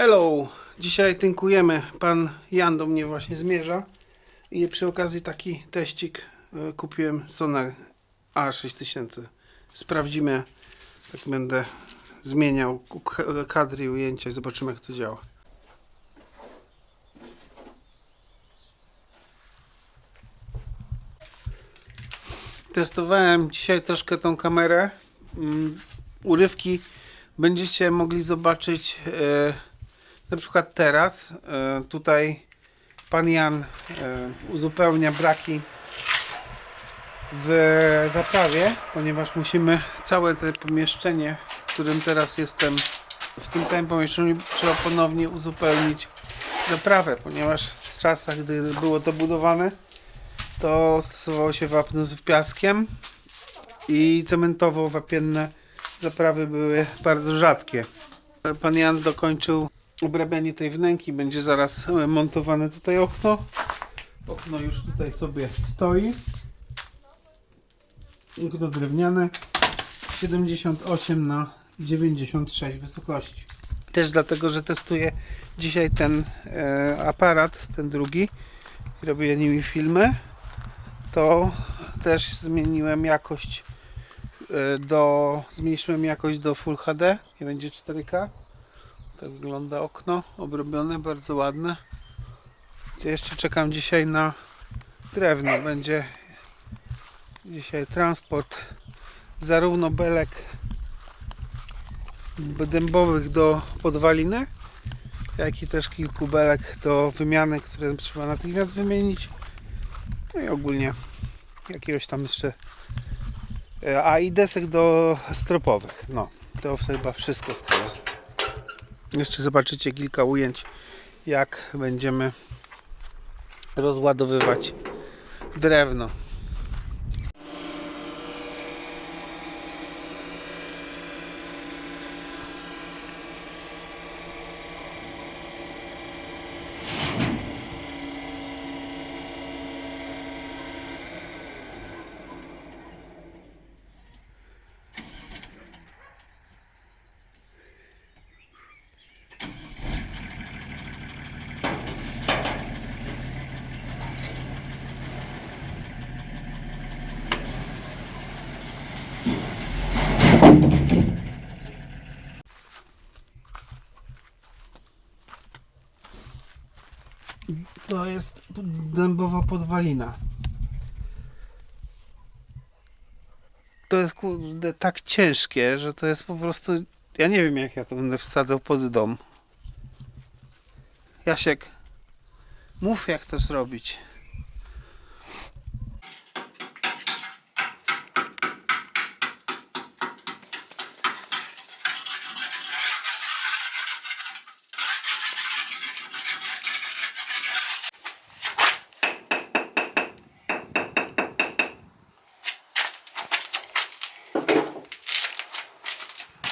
Hello! Dzisiaj tynkujemy. Pan Jan do mnie właśnie zmierza. I przy okazji taki teścik e, kupiłem Sonar A6000. Sprawdzimy. Tak będę zmieniał kadry i ujęcia i zobaczymy jak to działa. Testowałem dzisiaj troszkę tą kamerę. Mm, Urywki będziecie mogli zobaczyć e, na przykład teraz. E, tutaj pan Jan e, uzupełnia braki w zaprawie, ponieważ musimy całe to pomieszczenie, w którym teraz jestem, w tym samym pomieszczeniu trzeba ponownie uzupełnić zaprawę, ponieważ w czasach, gdy było to budowane, to stosowało się wapno z piaskiem i cementowo-wapienne zaprawy były bardzo rzadkie. Pan Jan dokończył obrabianie tej wnęki, będzie zaraz e, montowane tutaj okno. Okno już tutaj sobie stoi. Okno drewniane 78 na 96 wysokości. Też dlatego, że testuję dzisiaj ten e, aparat, ten drugi i robię nimi filmy, to też zmieniłem jakość e, do zmniejszyłem jakość do Full HD, nie będzie 4K. Tak wygląda okno, obrobione, bardzo ładne. Jeszcze czekam dzisiaj na drewno. Będzie dzisiaj transport zarówno belek dębowych do podwaliny, jak i też kilku belek do wymiany, które trzeba natychmiast wymienić. No i ogólnie jakiegoś tam jeszcze E, A i desek do stropowych. No, to chyba wszystko z tego. Jeszcze zobaczycie kilka ujęć, jak będziemy rozładowywać drewno. To jest dębowa podwalina. To jest kurde tak ciężkie, że to jest po prostu. Ja nie wiem jak ja to będę wsadzał pod dom. Jasiek, mów jak to zrobić.